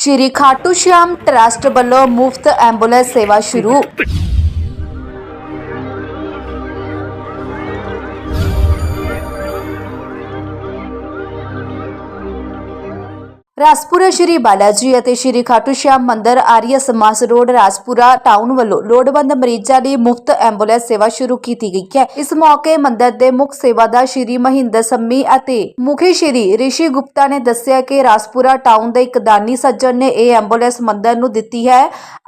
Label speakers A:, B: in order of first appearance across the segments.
A: ਸ਼੍ਰੀ Khatu Shyam trust ਵੱਲੋਂ ਮੁਫਤ ambulance ਸੇਵਾ ਸ਼ੁਰੂ। ਰਾਜਪੁਰਾ ਸ਼੍ਰੀ ਬਾਲਾਜੀ ਅਤੇ ਸ਼੍ਰੀ ਖਾਟੂ ਸ਼ਿਆਮ ਮੰਦਿਰ ਆਰੀਆ ਸਮਾਸ ਰੋਡ ਰਾਜਪੁਰਾ ਟਾਊਨ ਵੱਲੋਂ ਲੋੜਵੰਦ ਮਰੀਜ਼ਾਂ ਲਈ ਮੁਫਤ ਐਂਬੂਲੈਂਸ ਸੇਵਾ ਸ਼ੁਰੂ ਕੀਤੀ ਗਈ ਹੈ। ਇਸ ਮੌਕੇ ਮੰਦਿਰ ਦੇ ਮੁੱਖ ਸੇਵਾਦਾਰ ਸ਼੍ਰੀ ਮਹਿੰਦਰ ਸੰਮੀ ਅਤੇ ਮੁਖੀ ਸ਼੍ਰੀ ਰਿਸ਼ੀ ਗੁਪਤਾ ਨੇ ਦੱਸਿਆ ਕਿ ਰਾਜਪੁਰਾ ਟਾਊਨ ਦੇ ਇੱਕ ਦਾਨੀ ਸੱਜਣ ਨੇ ਇਹ ਐਂਬੂਲੈਂਸ ਮੰਦਿਰ ਨੂੰ ਦਿੱਤੀ ਹੈ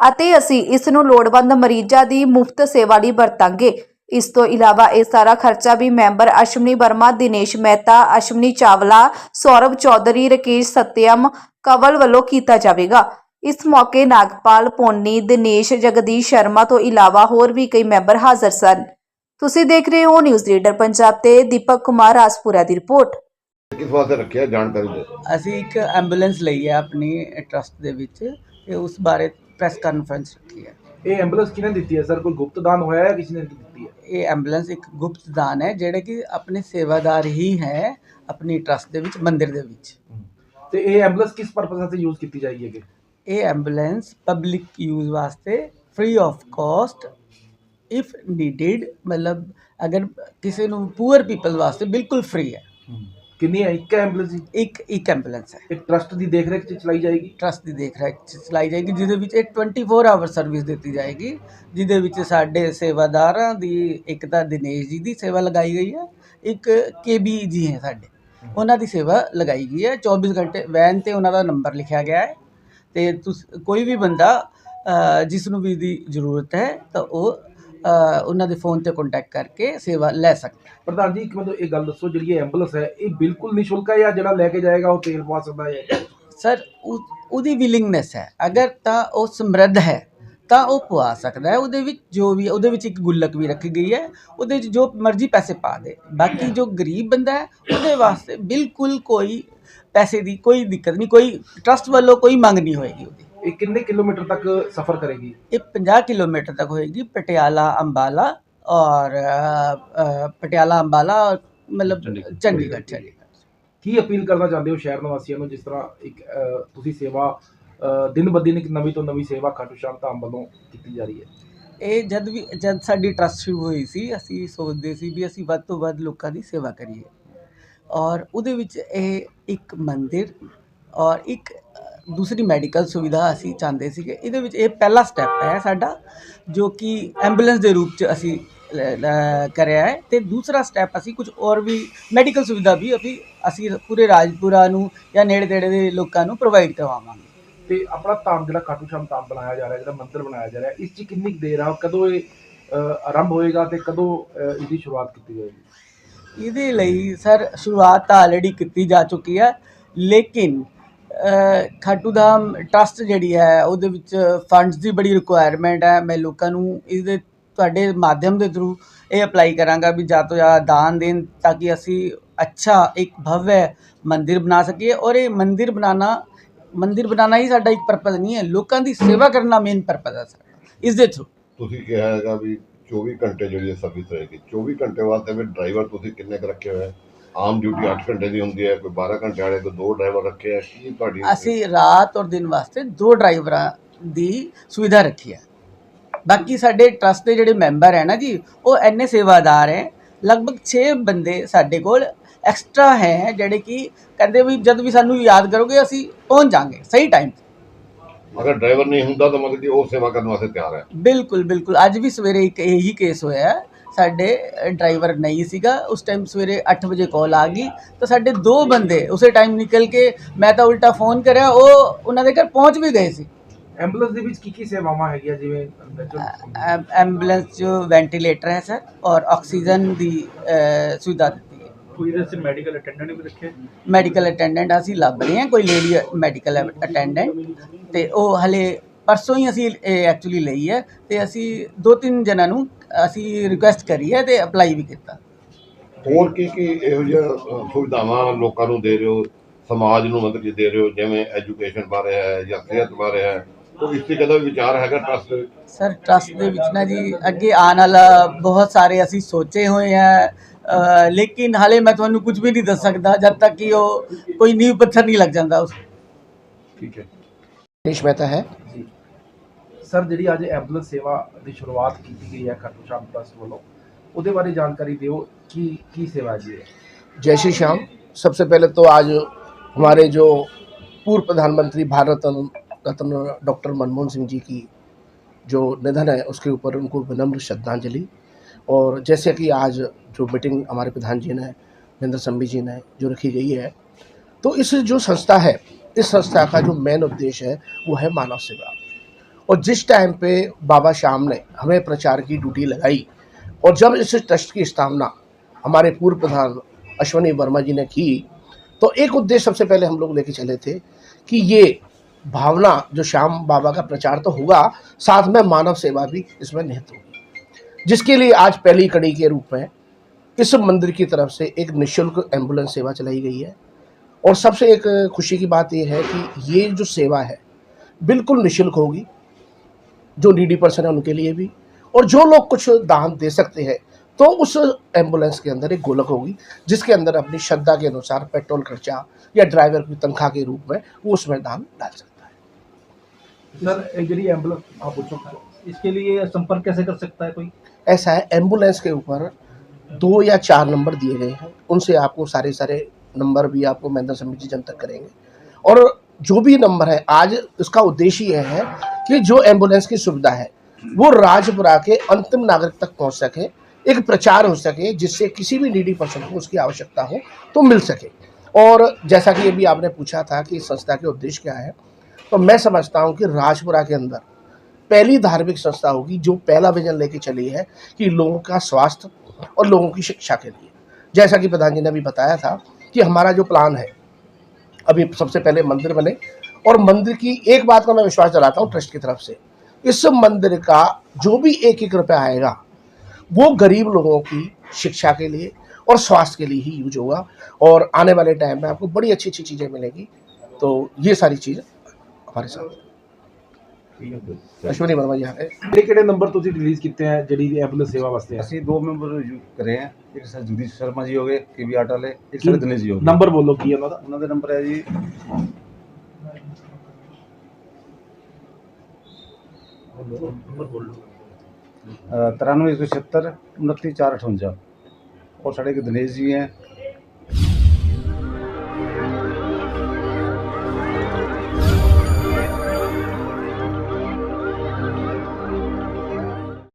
A: ਅਤੇ ਅਸੀਂ ਇਸ ਨੂੰ ਲੋੜਵੰਦ ਮਰੀਜ਼ਾਂ ਦੀ ਮੁਫਤ ਸੇਵਾ ਲਈ ਵਰਤਾਂਗੇ। ਇਸ ਤੋਂ ਇਲਾਵਾ ਇਹ ਸਾਰਾ ਖਰਚਾ ਵੀ ਮੈਂਬਰ ਅਸ਼ਮਨੀ ਵਰਮਾ ਦਿਨੇਸ਼ ਮਹਿਤਾ ਅਸ਼ਮਨੀ ਚਾਵਲਾ ਸੌਰਵ ਚੌਧਰੀ ਰਕੇਸ਼ ਸਤਿਅਮ ਕਵਲ ਵੱਲੋਂ ਕੀਤਾ ਜਾਵੇਗਾ। ਇਸ ਮੌਕੇ ਨਾਗਪਾਲ ਪੋਨੀ ਦਿਨੇਸ਼ ਜਗਦੀਸ਼ ਸ਼ਰਮਾ ਤੋਂ ਇਲਾਵਾ ਹੋਰ ਵੀ ਕਈ ਮੈਂਬਰ ਹਾਜ਼ਰ ਸਨ। ਤੁਸੀਂ ਦੇਖ ਰਹੇ ਹੋ ਨਿਊਜ਼ ਰੀਡਰ ਪੰਜਾਬ ਤੇ ਦੀਪਕ ਕੁਮਾਰ ਰਾਜਪੁਰਾ ਦੀ ਰਿਪੋਰਟ।
B: ਕਿਸ ਵਾਸਤੇ ਰੱਖਿਆ ਜਾਣਕਾਰੀ ਦਿਓ
C: ਅਸੀਂ ਇੱਕ ਐਂਬੂਲੈਂਸ ਲਈ ਹੈ ਆਪਣੀ ਟਰਸਟ ਦੇ ਵਿੱਚ ਤੇ ਉਸ ਬਾਰੇ ਪ੍ਰੈਸ ਕਾਨਫਰੰਸ ਰੱਖੀ ਹੈ।
D: ਇਹ ਐਂਬੂਲੈਂਸ ਕਿਹਨੇ ਦਿੱਤੀ ਹੈ? ਸਰ ਕੋਈ ਗੁਪਤ ਦਾਨ ਹੋਇਆ ਹੈ ਕਿਸੇ ਨੇ ਦਿੱਤੀ ਹੈ
C: ਇਹ ਐਂਬੂਲੈਂਸ ਇੱਕ ਗੁਪਤ ਦਾਨ ਹੈ ਜਿਹੜੇ ਕਿ ਆਪਣੇ ਸੇਵਾਦਾਰ ਹੀ ਹੈ ਆਪਣੀ ਟਰਸਟ ਦੇ ਵਿੱਚ ਮੰਦਿਰ ਦੇ ਵਿੱਚ।
D: ਤੇ ਇਹ ਐਂਬੂਲੈਂਸ ਕਿਸ ਪਰਪਸ ਵਾਸਤੇ ਯੂਜ਼ ਕੀਤੀ ਜਾਏਗੀ ਅੱਗੇ
C: ਇਹ ਐਂਬੂਲੈਂਸ ਪਬਲਿਕ ਯੂਜ਼ ਵਾਸਤੇ free of cost if needed ਮਤਲਬ ਅਗਰ ਕਿਸੇ ਨੂੰ ਪੂਅਰ ਪੀਪਲ ਵਾਸਤੇ ਬਿਲਕੁਲ ਫ੍ਰੀ ਹੈ।
D: ਕਿੰਨੀ ਹੈ? ਇੱਕ ਐਂਬੂਲੈਂਸ ਜੀ
C: ਇੱਕ ਇੱਕ ਐਂਬੂਲੈਂਸ ਹੈ।
D: ਇਹ ਟਰਸਟ ਦੀ ਦੇਖ ਰੇਖ ਚ ਚਲਾਈ ਜਾਏਗੀ?
C: ਟਰਸਟ ਦੀ ਦੇਖ ਰੇਖ 'ਚ ਚਲਾਈ ਜਾਏਗੀ ਜਿਹਦੇ ਵਿੱਚ ਇੱਕ 24 ਆਵਰ ਸਰਵਿਸ ਦਿੱਤੀ ਜਾਏਗੀ ਜਿਹਦੇ ਵਿੱਚ ਸਾਡੇ ਸੇਵਾਦਾਰਾਂ ਦੀ ਇੱਕ ਤਾਂ ਦਿਨੇਸ਼ ਜੀ ਦੀ ਸੇਵਾ ਲਗਾਈ ਗਈ ਹੈ ਇੱਕ ਕੇਬੀ ਜੀ ਹੈ ਸਾਡੇ। ਉਹਨਾਂ ਦੀ ਸੇਵਾ ਲਗਾਈ ਗਈ ਹੈ। 24 ਘੰਟੇ ਵੈਨ ਤੇ ਉਹਨਾਂ ਦਾ ਨੰਬਰ ਲਿਖਿਆ ਗਿਆ ਹੈ। ਤੇ ਤੁਸੀਂ ਕੋਈ ਵੀ ਬੰਦਾ ਅ, ਜਿਸ ਨੂੰ ਵੀ ਦੀ ਜ਼ਰੂਰਤ ਹੈ ਤਾਂ ਉਹ ਉਹਨਾਂ ਦੇ ਫੋਨ ਤੇ ਕੰਟੈਕਟ ਕਰਕੇ ਸੇਵਾ ਲੈ ਸਕਦਾ
D: ਪ੍ਰਧਾਨ ਜੀ ਇੱਕ ਮੈਨੂੰ ਇਹ ਗੱਲ ਦੱਸੋ ਜਿਹੜੀ ਐਂਬੂਲੈਂਸ ਹੈ ਇਹ ਬਿਲਕੁਲ ਨਿਸ਼ੁਲਕ ਹੈ ਜਾਂ ਜਿਹੜਾ ਲੈ ਕੇ ਜਾਏਗਾ ਉਹ ਤੇਲ ਪਵਾ ਸਕਦਾ ਹੈ
C: ਸਰ ਉਹ- ਉਹਦੀ ਵਿਲਿੰਗਨੈਸ ਹੈ। ਅਗਰ ਤਾਂ ਉਹ ਸਮਰੱਧ ਹੈ ਤਾਂ ਉਹ ਪਵਾ ਸਕਦਾ ਹੈ। ਉਹਦੇ ਵਿੱਚ ਜੋ ਵੀ ਉਹਦੇ ਵਿੱਚ ਇੱਕ ਗੁੱਲਕ ਵੀ ਰੱਖੀ ਗਈ ਹੈ। ਉਹਦੇ ਵਿੱਚ ਜੋ ਮਰਜ਼ੀ ਪੈਸੇ ਪਾ ਦੇ। ਬਾਕੀ ਜੋ ਗਰੀਬ ਬੰਦਾ ਹੈ ਉਹਦੇ ਵਾਸਤੇ ਬਿਲਕੁਲ ਕੋਈ ਪੈਸੇ ਦੀ ਕੋਈ ਦਿੱਕਤ ਨਹੀਂ ਕੋਈ ਟਰਸਟ ਵੱਲੋਂ ਕੋਈ ਮੰਗ ਨਹੀਂ ਹੋਏਗੀ ਉਹਦੀ।
D: ਇਹ ਕਿੰਨੇ ਕਿਲੋਮੀਟਰ ਤੱਕ ਸਫ਼ਰ ਕਰੇਗੀ?
C: ਇਹ 50 ਕਿਲੋਮੀਟਰ ਤੱਕ ਹੋਏਗੀ ਪਟਿਆਲਾ ਅੰਬਾਲਾ ਔਰ ਅ, ਅ, ਪਟਿਆਲਾ ਅੰਬਾਲਾ ਔਰ ਮਤਲਬ
B: ਚੰਡੀਗੜ੍ਹ।
C: ਚੰਡੀਗੜ੍ਹ ਚੰਡੀਗੜ੍ਹ।
D: ਕੀ ਅਪੀਲ ਕਰਨਾ ਚਾਹੁੰਦੇ ਹੋ ਸ਼ਹਿਰ ਨਿਵਾਸੀਆਂ ਨੂੰ ਜਿਸ ਤਰ੍ਹਾਂ ਇੱਕ ਅਹ, ਤੁਸੀਂ ਸੇਵਾ ਅਹ, ਦਿਨ ਬ ਦਿਨ ਇੱਕ ਨਵੀਂ ਤੋਂ ਨਵੀਂ ਸੇਵਾ ਖਾਟੂ ਸ਼ਾਮ ਧਾਮ ਵੱਲੋਂ ਕੀਤੀ ਜਾ ਰਹੀ ਹੈ?
C: ਇਹ ਜਦ ਵੀ ਜਦ ਸਾਡੀ ਟਰਸਟ ਸ਼ੁਰੂ ਹੋਈ ਸੀ ਅਸੀਂ ਸੋਚਦੇ ਸੀ ਵੀ ਅਸੀਂ ਵੱਧ ਤੋਂ ਵੱਧ ਲੋਕਾਂ ਦੀ ਸੇਵਾ ਕਰੀਏ। ਔਰ ਉਹਦੇ ਵਿੱਚ ਇਹ ਇੱਕ ਮੰਦਿਰ ਔਰ ਇੱਕ ਦੂਸਰੀ ਮੈਡੀਕਲ ਸੁਵਿਧਾ ਅਸੀਂ ਚਾਹੁੰਦੇ ਸੀਗੇ। ਇਹਦੇ ਵਿੱਚ ਇਹ ਪਹਿਲਾ ਸਟੈਪ ਹੈ ਸਾਡਾ ਜੋ ਕਿ ਐਂਬੂਲੈਂਸ ਦੇ ਰੂਪ ਚ ਅਸੀਂ ਕਰਿਆ ਹੈ। ਤੇ ਦੂਸਰਾ ਸਟੈਪ ਅਸੀਂ ਕੁਝ ਹੋਰ ਵੀ ਮੈਡੀਕਲ ਸੁਵਿਧਾ ਵੀ ਅਸੀਂ ਅਸੀਂ ਪੂਰੇ ਰਾਜਪੁਰਾ ਨੂੰ ਜਾਂ ਨੇੜੇ ਤੇੜੇ ਦੇ ਲੋਕਾਂ ਨੂੰ ਪ੍ਰੋਵਾਈਡ ਕਰਵਾਵਾਂਗੇ।
D: ਤੇ ਆਪਣਾ ਧਾਮ ਜਿਹੜਾ ਖਾਟੂ ਸ਼ਾਮ ਧਾਮ ਬਣਾਇਆ ਜਾ ਰਿਹਾ ਜਿਹੜਾ ਮੰਦਿਰ ਬਣਾਇਆ ਜਾ ਰਿਹਾ ਇਸ 'ਚ ਕਿੰਨੀ ਦੇਰ ਆ ਕਦੋਂ ਇਹ ਆਰੰਭ ਹੋਏਗਾ ਤੇ ਕਦੋਂ ਇਹਦੀ ਸ਼ੁਰੂਆਤ ਕੀਤੀ ਜਾਏਗੀ?
C: ਇਹਦੇ ਲਈ ਸਰ ਸ਼ੁਰੂਆਤ ਤਾਂ ਆਲਰੇਡੀ ਕੀਤੀ ਜਾ ਚੁੱਕੀ ਹੈ ਲੇਕਿਨ ਖਾਟੂ ਧਾਮ ਟਰਸਟ ਜਿਹੜੀ ਹੈ, ਉਹਦੇ ਵਿੱਚ ਫੰਡਸ ਦੀ ਬੜੀ ਰਿਕੁਆਇਰਮੈਂਟ ਹੈ। ਮੈਂ ਲੋਕਾਂ ਨੂੰ ਇਹਦੇ ਤੁਹਾਡੇ ਮਾਧਿਅਮ ਦੇ ਥਰੂ ਇਹ ਅਪਲਾਈ ਕਰਾਂਗਾ ਵੀ ਜ਼ਿਆਦਾ ਤੋਂ ਜ਼ਿਆਦਾ ਦਾਨ ਦੇਣ ਤਾਂ ਕਿ ਅਸੀਂ ਅੱਛਾ ਇੱਕ ਭਵਯ ਮੰਦਿਰ ਬਣਾ ਸਕੀਏ। ਔਰ ਇਹ ਮੰਦਿਰ ਬਣਾਉਣਾ ਮੰਦਿਰ ਬਣਾਉਣਾ ਹੀ ਸਾਡਾ ਇੱਕ ਪਰਪਸ ਨਹੀਂ ਹੈ। ਲੋਕਾਂ ਦੀ ਸੇਵਾ ਕਰਨਾ ਮੇਨ ਪਰਪਸ ਹੈ ਸਾਡਾ, ਇਸ ਦੇ ਥਰੂ
B: ਤੁਸੀਂ ਕਿਹਾ ਹੈਗਾ ਵੀ 24 ਘੰਟੇ ਜਿਹੜੀ ਸਰਵਿਸ ਰਹੇਗੀ। 24 ਘੰਟੇ ਵਾਸਤੇ ਵੀ ਡਰਾਈਵਰ ਤੁਸੀਂ ਕਿੰਨੇ ਕੁ ਰੱਖੇ ਹੋਏ ਆ? ਆਮ ਡਿਊਟੀ 8 ਘੰਟੇ ਦੀ ਹੁੰਦੀ ਹੈ ਕੋਈ 12 ਘੰਟੇ ਵਾਲੇ ਕੋਈ ਦੋ ਡਰਾਈਵਰ ਰੱਖੇ ਆ ਕੀ ਤੁਹਾਡੀ
C: ਅਸੀਂ ਰਾਤ ਔਰ ਦਿਨ ਵਾਸਤੇ ਦੋ ਡਰਾਈਵਰਾਂ ਦੀ ਸੁਵਿਧਾ ਰੱਖੀ ਹੈ। ਬਾਕੀ ਸਾਡੇ ਟਰਸਟ ਦੇ ਜਿਹੜੇ ਮੈਂਬਰ ਹੈ ਨਾ ਜੀ ਉਹ ਐਨੇ ਸੇਵਾਦਾਰ ਹੈ ਲਗਭਗ 6 ਬੰਦੇ ਸਾਡੇ ਕੋਲ ਐਕਸਟਰਾ ਹੈ ਜਿਹੜੇ ਕਿ ਕਹਿੰਦੇ ਵੀ ਜਦ ਵੀ ਸਾਨੂੰ ਯਾਦ ਕਰੋਗੇ ਅਸੀਂ ਪਹੁੰਚ ਜਾਾਂਗੇ ਸਹੀ ਟਾਈਮ
B: ਅਗਰ ਡਰਾਈਵਰ ਨਹੀਂ ਹੁੰਦਾ ਤਾਂ ਮਤਲਬ ਕਿ ਉਹ ਸੇਵਾ ਕਰਨ ਵਾਸਤੇ ਤਿਆਰ ਹੈ।
C: ਬਿਲਕੁਲ ਬਿਲਕੁਲ। ਅੱਜ ਵੀ ਸਵੇਰੇ ਇੱਕ ਇਹੀ ਕੇਸ ਹੋਇਆ ਹੈ। ਸਾਡੇ ਡਰਾਈਵਰ ਨਹੀਂ ਸੀਗਾ। ਉਸ ਟਾਈਮ ਸਵੇਰੇ 8 ਵਜੇ ਕਾਲ ਆ ਗਈ। ਤਾਂ ਸਾਡੇ ਦੋ ਬੰਦੇ ਉਸੇ ਟਾਈਮ ਨਿਕਲ ਕੇ ਮੈਂ ਤਾਂ ਉਲਟਾ ਫੋਨ ਕਰਿਆ। ਉਹ ਉਹਨਾਂ ਦੇ ਘਰ ਪਹੁੰਚ ਵੀ ਗਏ ਸੀ।
D: ਐਂਬੂਲੈਂਸ ਦੇ ਵਿੱਚ ਕੀ ਕੀ ਸੇਵਾਵਾਂ ਹੈਗੀਆਂ? ਜਿਵੇਂ
C: ਐਂਬੂਲੈਂਸ 'ਚ ਵੈਂਟੀਲੇਟਰ ਹੈ ਸਰ ਔਰ ਆਕਸੀਜਨ ਦੀ ਸੁਵਿਧਾ ਦਿੱਤੀ ਹੈ।
D: ਕੋਈ ਇਹਦੇ ਵਿੱਚ ਮੈਡੀਕਲ ਅਟੈਂਡੈਂਟ ਵੀ ਰੱਖੇ
C: ਮੈਡੀਕਲ ਅਟੈਂਡੈਂਟ ਅਸੀਂ ਲੱਭ ਰਹੇ ਹਾਂ। ਕੋਈ ਲੇਡੀ ਮੈਡੀਕਲ ਅਟੈਂਡੈਂਟ ਤੇ ਉਹ ਹਲੇ ਪਰਸੋਂ ਹੀ ਅਸੀਂ ਐਕਚੁਅਲੀ ਲਈ ਹੈ ਤੇ ਅਸੀਂ ਦੋ ਤਿੰਨ ਜਣਾਂ ਨੂੰ ਅਸੀਂ ਰਿਕੁਐਸਟ ਕਰੀ ਹੈ ਤੇ ਅਪਲਾਈ ਵੀ ਕੀਤਾ।
B: ਹੋਰ ਕੀ ਕੀ ਇਹੋ ਜਿਹੀਆਂ ਅ, ਸੁਵਿਧਾਵਾਂ ਲੋਕਾਂ ਨੂੰ ਦੇ ਰਹੇ ਹੋ? ਸਮਾਜ ਨੂੰ ਮਤਲਬ ਕਿ ਦੇ ਰਹੇ ਹੋ? ਜਿਵੇਂ ਐਜੂਕੇਸ਼ਨ ਬਾਰੇ ਹੈ ਜਾਂ ਸਿਹਤ ਬਾਰੇ ਹੈ? ਕੋਈ ਇਸ ਚੀਜ਼ ਦਾ ਵੀ ਵਿਚਾਰ ਹੈਗਾ ਟਰਸਟ ਦੇ ਵਿੱਚ?
C: ਸਰ ਟਰਸਟ ਦੇ ਵਿੱਚ ਨਾ ਜੀ ਅੱਗੇ ਆਉਣ ਵਾਲਾ ਬਹੁਤ ਸਾਰੇ ਅਸੀਂ ਸੋਚੇ ਹੋਏ ਹੈ ਲੇਕਿਨ ਹਾਲੇ ਮੈਂ ਤੁਹਾਨੂੰ ਕੁਝ ਵੀ ਨਹੀਂ ਦੱਸ ਸਕਦਾ ਜਦ ਤੱਕ ਕਿ ਉਹ ਕੋਈ ਨੀਂਹ ਪੱਥਰ ਨਹੀਂ ਲੱਗ ਜਾਂਦਾ ਉਸ
D: ਠੀਕ ਹੈ।
E: ਰੇਸ਼ ਮਹਿਤਾ ਹੈ
D: ਜੀ ਸਰ ਜਿਹੜੀ ਅੱਜ ਐਂਬੂਲੈਂਸ ਸੇਵਾ ਦੀ ਸ਼ੁਰੂਆਤ ਕੀਤੀ ਗਈ ਹੈ ਖਾਟੂ ਸ਼ਾਮ ਟਰਸਟ ਵੱਲੋਂ ਉਹਦੇ ਬਾਰੇ ਜਾਣਕਾਰੀ ਦਿਓ ਕੀ ਕੀ ਸੇਵਾ ਜੀ ਹੈ
E: जय श्री श्याम सबसे पहले तो आज हमारे जो पूर्व प्रधानमंत्री भारत रत्न रत्न डॉक्टर मनमोहन सिंह जी की जो निधन है उसके ऊपर उनको विनम्र श्रद्धांजलि और जैसे कि आज जो मीटिंग हमारे प्रधान जी ने महेंद्र संबी जी ने जो रखी गई है तो इस जो संस्था है इस संस्था का जो मेन उद्देश्य है, वो है मानव सेवा। और जिस टाइम पे बाबा श्याम ने हमें प्रचार की ड्यूटी लगाई, और जब इस ट्रस्ट की स्थापना हमारे पूर्व प्रधान अश्वनी वर्मा जी ने की तो एक उद्देश्य सबसे पहले हम लोग लेके चले थे कि ये भावना, जो श्याम बाबा का प्रचार तो होगा, साथ में मानव सेवा भी इसमें निहित होगी। जिसके लिए आज पहली कड़ी के रूप में इस मंदिर की तरफ़ से एक निशुल्क एंबुलेंस सेवा चलाई गई है। और सबसे एक खुशी की बात यह है कि ये जो सेवा है बिल्कुल निशुल्क होगी जो नीडी पर्सन है उनके लिए भी। और जो लोग कुछ दान दे सकते हैं तो उस एंबुलेंस के अंदर एक गोलक होगी जिसके अंदर अपनी श्रद्धा के अनुसार पेट्रोल खर्चा या ड्राइवर की तनख्वाह के रूप में वो उसमें दान डाल सकता है।
D: सर यदि एंबुलेंस आप पूछो
F: इसके लिए संपर्क कैसे कर सकता है कोई?
E: ऐसा है एंबुलेंस के ऊपर दो या चार नंबर दिए गए हैं उनसे आपको सारे सारे नंबर भी आपको महेंद्र समिति जन तक करेंगे। और जो भी नंबर है, आज इसका उद्देश्य यह है कि जो एंबुलेंस की सुविधा है, वो राजपुरा के अंतिम नागरिक तक पहुँच सके, एक प्रचार हो सके, जिससे किसी भी नीडी पर्सन को उसकी आवश्यकता हो तो मिल सके। और जैसा कि अभी आपने पूछा था कि इस संस्था के उद्देश्य क्या है तो मैं समझता हूँ कि राजपुरा के अंदर पहली धार्मिक संस्था होगी जो पहला विजन लेके चली है कि लोगों का स्वास्थ्य और लोगों की शिक्षा के लिए। जैसा कि प्रधान जी ने अभी बताया था कि हमारा जो प्लान है, अभी सबसे पहले मंदिर बने। और मंदिर की एक बात का मैं विश्वास दिलाता हूँ ट्रस्ट की तरफ़ से, इस मंदिर का जो भी एक एक रुपया आएगा, वो गरीब लोगों की शिक्षा के लिए और स्वास्थ्य के लिए ही यूज़ होगा। और आने वाले टाइम में आपको बड़ी अच्छी अच्छी चीज़ें मिलेंगी। तो ये सारी चीज़ हमारे साथ। अश्विनी वर्मा जी आ गए
D: ਕਿਹੜੇ ਕਿਹੜੇ ਨੰਬਰ ਤੁਸੀਂ ਰਿਲੀਜ਼ ਕੀਤੇ ਹੈ ਜਿਹੜੀ ਐਂਬੂਲੈਂਸ ਸੇਵਾ ਵਾਸਤੇ ਹੈ
G: ਅਸੀਂ ਦੋ ਮੈਂਬਰ ਯੂ ਕਰੇ ਆ ਇੱਕ ਸਰ ਜੁਦੀ ਸ਼ਰਮਾ ਜੀ ਹੋ ਗਏ ਕੇਵੀ ਆਟਾ ਵਾਲੇ ਇੱਕ ਸਰ ਦਿਨੇਸ਼ ਜੀ ਹੋ ਗਏ
D: ਨੰਬਰ ਬੋਲੋ ਕੀ ਹੈ ਉਹਨਾਂ ਦਾ
G: ਉਹਨਾਂ ਦਾ ਨੰਬਰ ਹੈ ਜੀ ਤਰਾਨਵੇਂ ਇੱਕ ਸੌ ਛਿਹੱਤਰ ਉਨੱਤੀ ਚਾਰ ਅਠਵੰਜਾ ਔਰ ਸਾਡੇ ਇੱਕ ਦਿਨੇਸ਼ ਜੀ ਹੈ